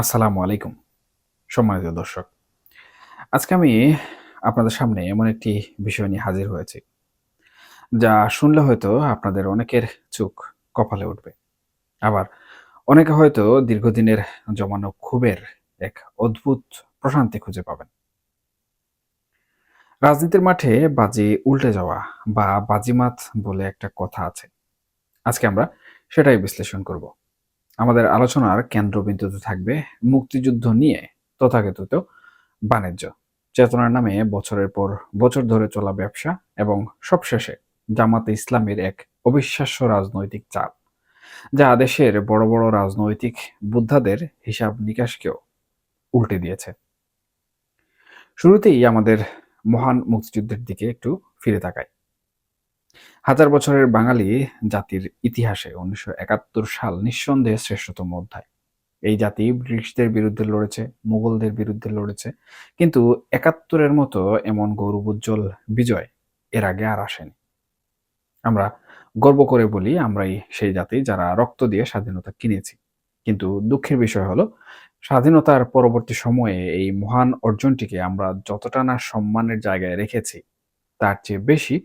আসসালামু আলাইকুম, সম্মানিত দর্শক। আজকে আমি আপনাদের সামনে এমন একটি বিষয় নিয়ে হাজির হয়েছি, যা শুনলে হয়তো আপনাদের অনেকের চোখ কপালে উঠবে। আবার অনেকে হয়তো দীর্ঘদিনের জমানো ক্ষোভের এক অদ্ভুত প্রশান্তি খুঁজে পাবেন। রাজনীতির মাঠে বাজি উল্টে যাওয়া বা বাজিমাত বলে একটা কথা আছে। আজকে আমরা সেটাই বিশ্লেষণ করব। আমাদের আলোচনার কেন্দ্রবিন্দুতে থাকবে মুক্তিযুদ্ধ নিয়ে, তথাকথিত বাণিজ্য। চেতনার নামে বছরের পর বছর ধরে চলা ব্যবসা এবং সবশেষে জামাতে ইসলামের এক অবিশ্বাস্য রাজনৈতিক চাপ, যা দেশের বড় বড় রাজনৈতিক বুদ্ধাদের হিসাব নিকাশকেও উল্টে দিয়েছে। শুরুতেই আমাদের মহান মুক্তিযুদ্ধের দিকে একটু ফিরে তাকাই। হাজার বছরের বাঙালি জাতির ইতিহাসে উনিশশো একাত্তর সাল নিঃসন্দেহে শ্রেষ্ঠতম অধ্যায়। এই জাতি ব্রিটিশদের বিরুদ্ধে লড়েছে, মুঘলদের বিরুদ্ধে লড়েছে, কিন্তু একাত্তরের মতো এমন গৌরবোজ্জ্বল বিজয় এর আগে আর আসেনি। আমরা গর্ব করে বলি, আমরাই সেই জাতি যারা রক্ত দিয়ে স্বাধীনতা কিনেছি। কিন্তু দুঃখের বিষয় হলো, স্বাধীনতার পরবর্তী সময়ে এই মহান অর্জনটিকে আমরা যতটা না সম্মানের জায়গায় রেখেছি তার চেয়ে বেশি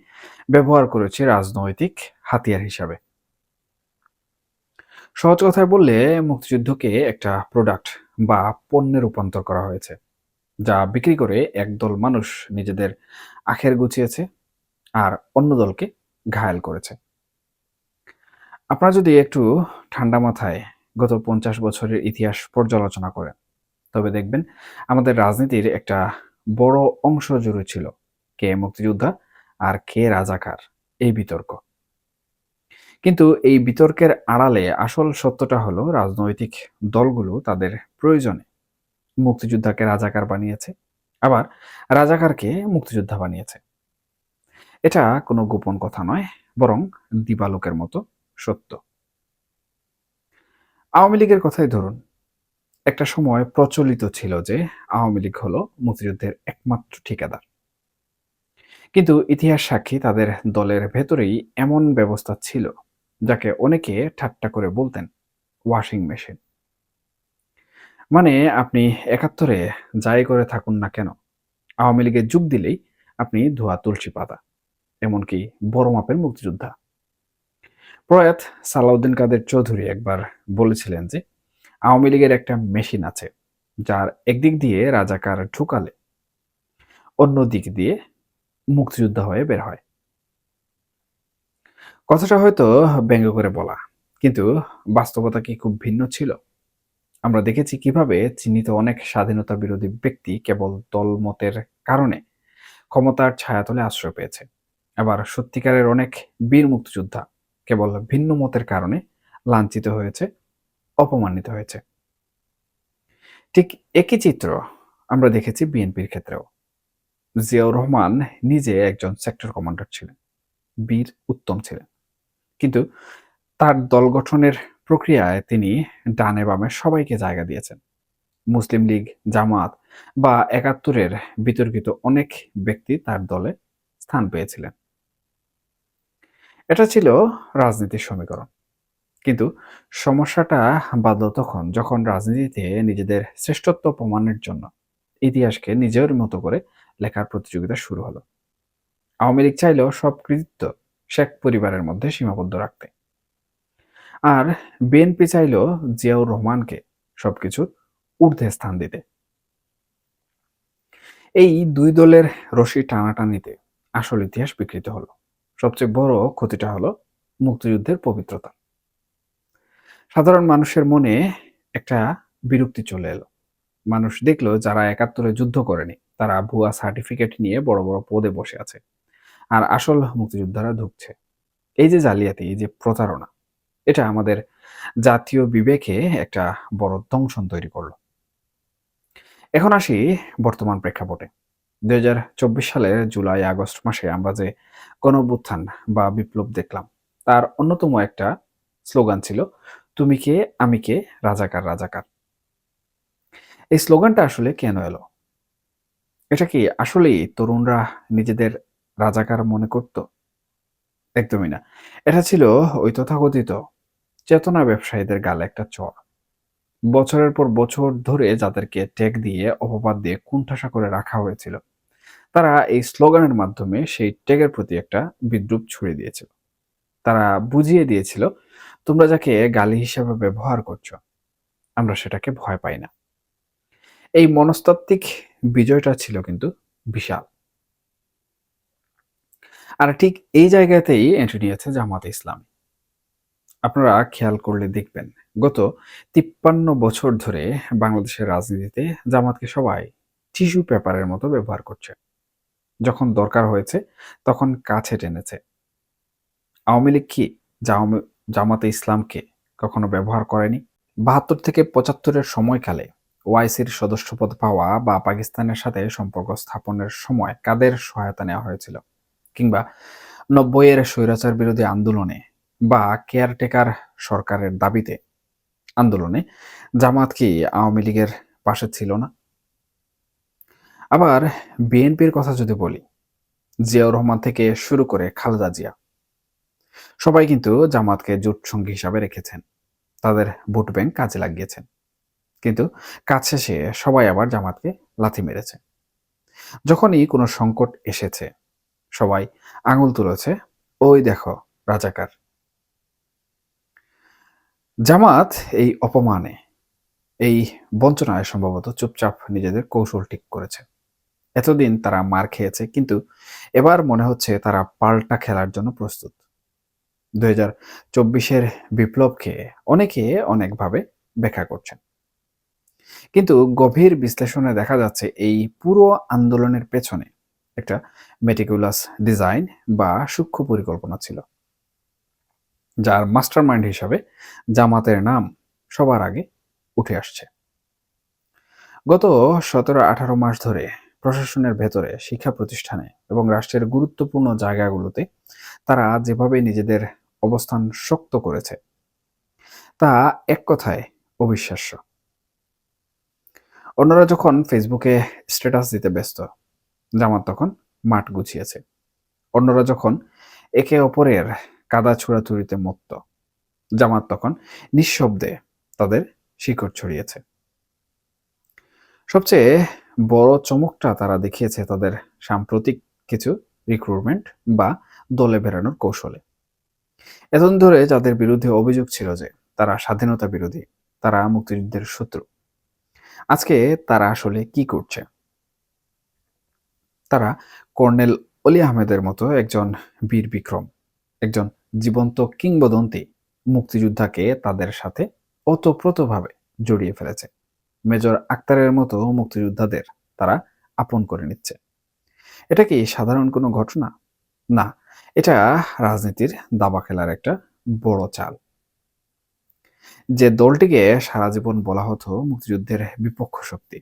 ব্যবহার করেছে রাজনৈতিক হাতিয়ার হিসাবে। সহজ কথায় বললে, মুক্তিযুদ্ধকে একটা প্রোডাক্ট বা পণ্যে রূপান্তর করা হয়েছে, যা বিক্রি করে একদল মানুষ নিজেদের আখের গুছিয়েছে আর অন্য দলকে ঘায়াল করেছে। আপনারা যদি একটু ঠান্ডা মাথায় গত পঞ্চাশ বছরের ইতিহাস পর্যালোচনা করেন, তবে দেখবেন আমাদের রাজনীতির একটা বড় অংশ জুড়ে ছিল। কে মুক্তিযোদ্ধা আর কে রাজাকার? এই বিতর্ক। কিন্তু এই বিতর্কের আড়ালে আসল সত্যটা হলো, রাজনৈতিক দলগুলো তাদের প্রয়োজনে মুক্তিযোদ্ধাকে রাজাকার বানিয়েছে, আবার রাজাকারকে মুক্তিযোদ্ধা বানিয়েছে। এটা কোনো গোপন কথা নয়, বরং দিবালোকের মতো সত্য। আওয়ামী লীগের কথাই ধরুন। একটা সময় প্রচলিত ছিল যে আওয়ামী লীগ হলো মুক্তিযুদ্ধের একমাত্র ঠিকাদার। কিন্তু ইতিহাস সাক্ষী তাদের দলের ভেতরেই এমন ব্যবস্থা ছিল, যাকে অনেকে ঠাট্টা করে বলতেন ওয়াশিং মেশিন। মানে আপনি একাত্তরে যাই করে থাকুন না কেন, আওয়ামী লীগে যোগ দিলেই আপনি ধোয়া তুলসী পাতা, এমনকি বড় মাপের মুক্তিযোদ্ধা। প্রয়াত সালাউদ্দিন কাদের চৌধুরী একবার বলেছিলেন যে, আওয়ামী লীগের একটা মেশিন আছে, যার একদিক দিয়ে রাজাকার ঢুকালে অন্য দিক দিয়ে মুক্তিযোদ্ধা হয়ে বের হয়। কথাটা হয়তো ব্যঙ্গ করে বলা, কিন্তু বাস্তবতা কি খুব ভিন্ন ছিল? আমরা দেখেছি কীভাবে চিহ্নিত অনেক স্বাধীনতা বিরোধী ব্যক্তি কেবল দলমতের কারণে ক্ষমতার ছায়াতলে আশ্রয় পেয়েছে। আবার সত্যিকারের অনেক বীর মুক্তিযোদ্ধা কেবল ভিন্ন মতের কারণে লাঞ্ছিত হয়েছে, অপমানিত হয়েছে। ঠিক একই চিত্র আমরা দেখেছি বিএনপির ক্ষেত্রেও। জিয়াউর রহমান নিজে একজন সেক্টর কমান্ডার ছিলেন, বীর উত্তম ছিলেন। কিন্তু তার দল গঠনের প্রক্রিয়ায় তিনি ডানে বামে সবাইকে জায়গা দিয়েছেন। মুসলিম লীগ, জামাত বা একাত্তরের বিতর্কিত অনেক ব্যক্তি তার দলে স্থান পেয়েছিলেন। এটা ছিল রাজনীতির সমীকরণ। কিন্তু সমস্যাটা বাদল তখন যখন রাজনীতিতে নিজেদের শ্রেষ্ঠত্ব প্রমাণের জন্য ইতিহাসকে নিজের মতো করে লেখার প্রতিযোগিতা শুরু হলো। আওয়ামী লীগ চাইলেও সব কৃতিত্ব শেখ পরিবারের মধ্যে সীমাবদ্ধ রাখতে। আর বিএনপি চাইল জিয়াউর রহমানকে সবকিছুর ঊর্ধ্বে স্থান দিতে। এই দুই দলের রশি টানাটানিতে আসল ইতিহাস বিকৃত হলো। সবচেয়ে বড় ক্ষতিটা হলো মুক্তিযুদ্ধের পবিত্রতা। সাধারণ মানুষের মনে একটা বিরক্তি চলে এলো। মানুষ দেখল যারা একাত্তরে যুদ্ধ করেনি তারা ভুয়া সার্টিফিকেট নিয়ে বড় বড় পদে বসে আছে। আর আসল মুক্তিযোদ্ধারা ঢুকছে। এই যে জালিয়াতি, এই যে প্রতারণা, এটা আমাদের জাতীয় বিবেকে একটা বড় দংশন তৈরি করল। এখন আসি বর্তমান প্রেক্ষাপটে। দুই হাজার চব্বিশ সালের জুলাই, আগস্ট মাসে আমরা যে গণঅভ্যুত্থান বা বিপ্লব দেখলাম, তার অন্যতম একটা স্লোগান ছিল, তুমি কে, আমি কে, রাজাকার রাজাকার। এই স্লোগানটা আসলে কেন এলো? এটা কি আসলেই তরুণরা নিজেদের রাজাকার মনে করত? একদমই না। এটা ছিল ওই তথাকথিত চেতনা ব্যবসায়ীদের গালে একটা চর। বছরের পর বছর ধরে যাদেরকে ট্যাগ দিয়ে, অপবাদ দিয়ে কুণ্ঠাসা করে রাখা হয়েছিল, তারা এই স্লোগানের মাধ্যমে সেই ট্যাগের প্রতি একটা বিদ্রুপ ছড়িয়ে দিয়েছিল। তারা বুঝিয়ে দিয়েছিল, তোমরা যাকে গালি হিসেবে ব্যবহার করছ, আমরা সেটাকে ভয় পাই না। এই মনস্তাত্ত্বিক বিজয়টা ছিল কিন্তু বিশাল। আর ঠিক এই জায়গাতেই এন্ট্রি নিয়েছে জামাতে ইসলাম। আপনারা খেয়াল করলে দেখবেন, গত তিপ্পান্ন বছর ধরে বাংলাদেশের রাজনীতিতে জামাতকে সবাই টিস্যু পেপারের মতো ব্যবহার করছে। যখন দরকার হয়েছে, তখন কাছে টেনেছে। আওয়ামী লীগ কি জামাতে ইসলামকে কখনো ব্যবহার করেনি? বাহাত্তর থেকে পঁচাত্তরের সময়কালে ওয়াইসির সদস্যপদ পাওয়া বা পাকিস্তানের সাথে সম্পর্ক স্থাপনের সময় কাদের সহায়তা নেওয়া হয়েছিল? কিংবা নব্বইয়ের স্বৈরাচার বিরোধী আন্দোলনে বা কেয়ারটেকার সরকারের দাবিতে আন্দোলনে জামাত কি আওয়ামী লীগের পাশে ছিল না? আবার বিএনপির কথা যদি বলি, জিয়াউর রহমান থেকে শুরু করে খালেদা জিয়া, সবাই কিন্তু জামাতকে জোট সঙ্গী হিসাবে রেখেছেন। তাদের ভোট ব্যাংক কাজে লাগিয়েছেন। কিন্তু কাজ শেষে সবাই আবার জামাতকে লাথি মেরেছে। যখনই কোনো সংকট এসেছে, সবাই আঙুল তুলেছে, ওই দেখো, রাজাকার। জামাত এই অপমানে, এই বঞ্চনায় সম্ভবত চুপচাপ নিজেদের কৌশল ঠিক করেছে। এতদিন তারা মার খেয়েছে, কিন্তু এবার মনে হচ্ছে তারা পাল্টা খেলার জন্য প্রস্তুত। দুই হাজার চব্বিশের বিপ্লবকে অনেকে অনেকভাবে ব্যাখ্যা করছেন। কিন্তু গভীর বিশ্লেষণে দেখা যাচ্ছে এই পুরো আন্দোলনের পেছনে একটা মেটিকুলাস ডিজাইন বা সূক্ষ্ম পরিকল্পনা ছিল, যার মাস্টার মাইন্ড হিসাবে জামাতের নাম সবার আগে উঠে আসছে। গত সতেরো আঠারো মাস ধরে প্রশাসনের ভেতরে, শিক্ষা প্রতিষ্ঠানে এবং রাষ্ট্রের গুরুত্বপূর্ণ জায়গাগুলোতে তারা যেভাবে নিজেদের অবস্থান শক্ত করেছে, তা এক কথায় অবিশ্বাস্য। অন্যরা যখন ফেসবুকে স্ট্যাটাস দিতে ব্যস্ত, জামাত তখন মাঠ গুছিয়েছে। অন্যরা যখন একে অপরের কাদা ছুড়াছুড়িতে মত্ত, জামাত তখন নিঃশব্দে তাদের শিকড় ছড়িয়েছে। সবচেয়ে বড় চমকটা তারা দেখিয়েছে তাদের সাম্প্রতিক কিছু রিক্রুটমেন্ট বা দলে বেরানোর কৌশলে। এতদিন ধরে যাদের বিরুদ্ধে অভিযোগ ছিল যে তারা স্বাধীনতা বিরোধী, তারা মুক্তিযুদ্ধের শত্রু আজকে তারা আসলে কি করছে? তারা কর্নেল অলি আহমেদের মতো একজন বীর বিক্রম, একজন জীবন্ত কিংবদন্তি মুক্তিযোদ্ধাকে তাদের সাথে ওতপ্রোতভাবে জড়িয়ে ফেলেছে। মেজর আক্তারের মতো মুক্তিযোদ্ধাদের তারা আপন করে নিচ্ছে। এটা কি সাধারণ কোনো ঘটনা? না, এটা রাজনীতির দাবা খেলার একটা বড় চাল। যে দলটিকে সারা জীবন বলা হতো মুক্তিযুদ্ধের বিপক্ষ শক্তি।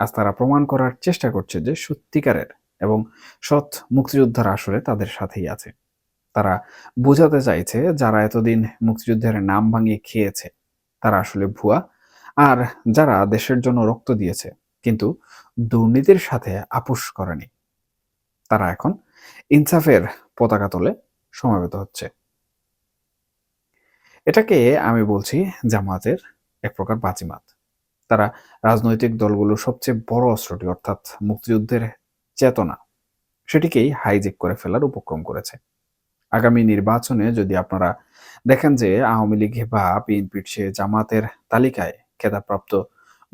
আজ তারা প্রমাণ করার চেষ্টা করছে যে সত্যিকারের এবং সৎ মুক্তিযোদ্ধারা আসলে তাদের সাথেই আছে। তারা বোঝাতে চাইছে যারা এতদিন মুক্তিযুদ্ধের নাম ভাঙিয়ে খেয়েছে, তারা আসলে ভুয়া আর যারা দেশের জন্য রক্ত দিয়েছে, কিন্তু দুর্নীতির সাথে আপোষ করেনি। তারা এখন ইনসাফের পতাকা তোলে সমাবেত হচ্ছে। এটাকে আমি বলছি জামাতের এক প্রকার বাজিমাত। তারা রাজনৈতিক দলগুলোর সবচেয়ে বড় অস্ত্রটি, অর্থাৎ মুক্তিযুদ্ধের চেতনা, সেটিকেই হাইজেক করে ফেলার উপক্রম করেছে। আগামী নির্বাচনে যদি আপনারা দেখেন যে আওয়ামী লীগ বা বিএনপির সে জামাতের তালিকায় খেতাবপ্রাপ্ত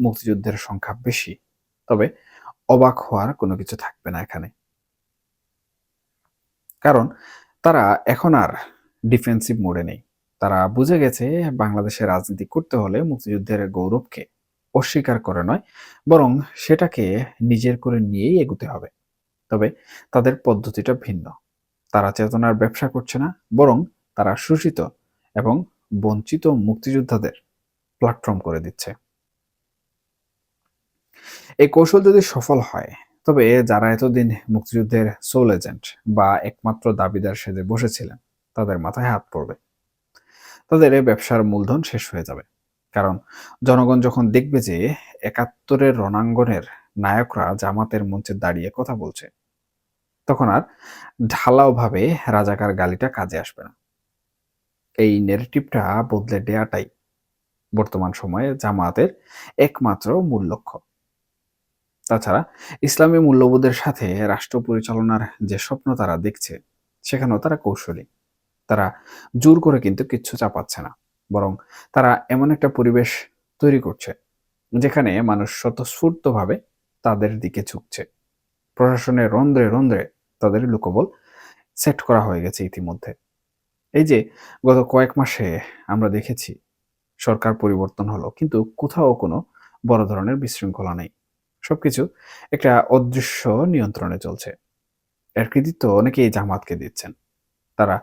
মুক্তিযুদ্ধের সংখ্যা বেশি, তবে অবাক হওয়ার কোনো কিছু থাকবে না এখানে। কারণ তারা এখন আর ডিফেন্সিভ মোডে নেই। তারা বুঝে গেছে বাংলাদেশে রাজনীতি করতে হলে মুক্তিযুদ্ধের গৌরবকে অস্বীকার করে নয়, বরং সেটাকে নিজের করে নিয়েই এগুতে হবে। তবে তাদের পদ্ধতিটা ভিন্ন। তারা চেতনার ব্যবসা করছে না, বরং তারা শোষিত এবং বঞ্চিত মুক্তিযোদ্ধাদের প্ল্যাটফর্ম করে দিচ্ছে। এই কৌশল যদি সফল হয়, তবে যারা এতদিন মুক্তিযুদ্ধের সোল এজেন্ট বা একমাত্র দাবিদার সেজে বসেছিলেন, তাদের মাথায় হাত পড়বে। তাদের ব্যবসার মূলধন শেষ হয়ে যাবে। কারণ জনগণ যখন দেখবে যে একাত্তরের রণাঙ্গনের নায়করা জামাতের মঞ্চে দাঁড়িয়ে কথা বলছে, তখন আর ঢালাওভাবে রাজাকার গালিটা কাজে আসবে না। এই নেগেটিভটা বদলে দেয়াটাই বর্তমান সময়ে জামায়াতের একমাত্র মূল লক্ষ্য। তাছাড়া ইসলামী মূল্যবোধের সাথে রাষ্ট্র পরিচালনার যে স্বপ্ন তারা দেখছে, সেখানেও তারা কৌশলী। তারা জোর করে কিন্তু কিচ্ছু চাপাচ্ছে না। বরং তারা এমন একটা পরিবেশ তৈরি করছে, যেখানে মানুষ স্বতঃস্ফূর্তভাবে তাদের দিকে ঝুঁকছে। প্রশাসনের রন্ধ্রে রন্ধ্রে তাদের লোকবল সেট করা হয়ে গেছে ইতিমধ্যে। এই যে গত কয়েক মাসে আমরা দেখেছি সরকার পরিবর্তন হলো, কিন্তু কোথাও কোনো বড় ধরনের বিশৃঙ্খলা নেই। সবকিছু একটা অদৃশ্য নিয়ন্ত্রণে চলছে। এর কৃতিত্ব অনেকেই জামাতকে দিচ্ছেন। তারা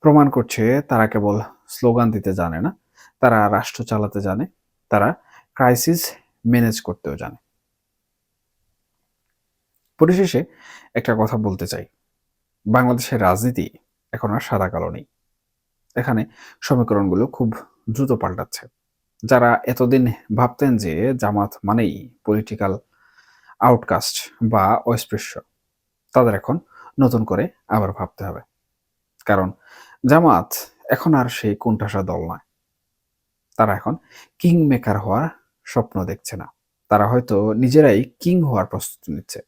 প্রমাণ করছে তারা কেবল স্লোগান দিতে জানে না, তারা রাষ্ট্র চালাতে জানে, তারা ক্রাইসিস ম্যানেজ করতেও জানে। পরিশেষে একটা কথা বলতে চাই। বাংলাদেশের রাজনীতি এখন আর সাদা কালো নেই। এখানে সমীকরণগুলো খুব দ্রুত পাল্টাচ্ছে। যারা এতদিন ভাবতেন যে জামাত মানেই পলিটিক্যাল আউটকাস্ট বা অস্পৃশ্য, তাদের এখন নতুন করে আবার ভাবতে হবে। কারণ জামাত এখন আর সেই কোনঠাসা দল নয়। তারা এখন কিং মেকার হওয়ার স্বপ্ন দেখছে না। তারা হয়তো নিজেরাই কিং হওয়ার প্রস্তুতি নিচ্ছে।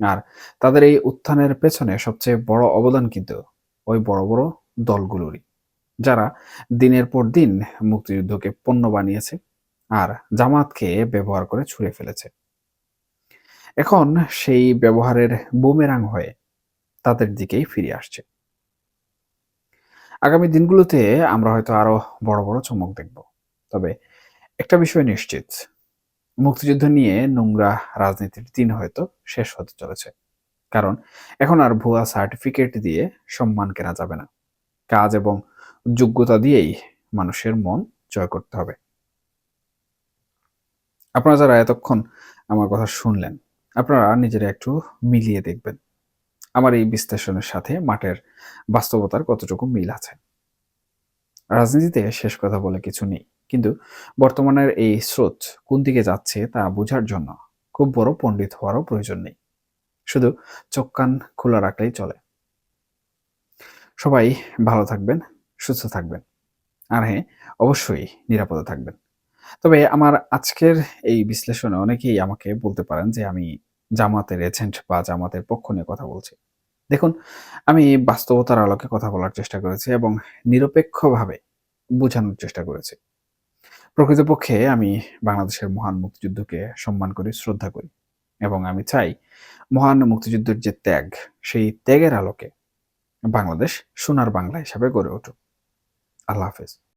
আর তাদের এই উত্থানের পেছনে সবচেয়ে বড় অবদান কিন্তু ওই বড় বড় দলগুলোরই, যারা দিনের পর দিন মুক্তিযুদ্ধকে পণ্য বানিয়েছে আর জামাতকে ব্যবহার করে ছুঁড়ে ফেলেছে। এখন সেই ব্যবহারের বুমেরাং হয়ে তাদের দিকেই ফিরে আসছে। আগামী দিনগুলোতে আমরা হয়তো আরও বড় বড় চমক দেখব। তবে একটা বিষয় নিশ্চিত, মুক্তিযুদ্ধ নিয়ে নোংরা রাজনীতির দিন হয়তো শেষ হতে চলেছে। কারণ এখন আর ভুয়া সার্টিফিকেট দিয়ে সম্মান কেনা যাবে না। কাজ এবং যোগ্যতা দিয়েই মানুষের মন জয় করতে হবে। আপনারা যারা এতক্ষণ আমার কথা শুনলেন, আপনারা নিজেরা একটু মিলিয়ে দেখবেন। আমার এই বিশ্লেষণের সাথে মাঠের বাস্তবতার কতটুকু মিল আছে। রাজনীতিতে শেষ কথা বলে কিছু নেই, কিন্তু বর্তমানের এই স্রোত কোন দিকে যাচ্ছে তা বোঝার জন্য খুব বড় পণ্ডিত হওয়ারও প্রয়োজন নেই। শুধু চোখ কান খোলা রাখলেই চলে। সবাই ভালো থাকবেন, সুস্থ থাকবেন, আর হ্যাঁ অবশ্যই নিরাপদে থাকবেন। তবে আমার আজকের এই বিশ্লেষণে অনেকেই আমাকে বলতে পারেন যে আমি জামাতের এজেন্ট বা জামাতের পক্ষ নিয়ে কথা বলছি। দেখুন, আমি বাস্তবতার আলোকে কথা বলার চেষ্টা করেছি এবং নিরপেক্ষভাবে বোঝানোর চেষ্টা করেছি। প্রকৃতপক্ষে আমি বাংলাদেশের মহান মুক্তিযুদ্ধকে সম্মান করি, শ্রদ্ধা করি এবং আমি চাই মহান মুক্তিযুদ্ধের যে ত্যাগ, সেই ত্যাগের আলোকে বাংলাদেশ সোনার বাংলা হিসাবে গড়ে উঠুক। আল্লাহ হাফেজ।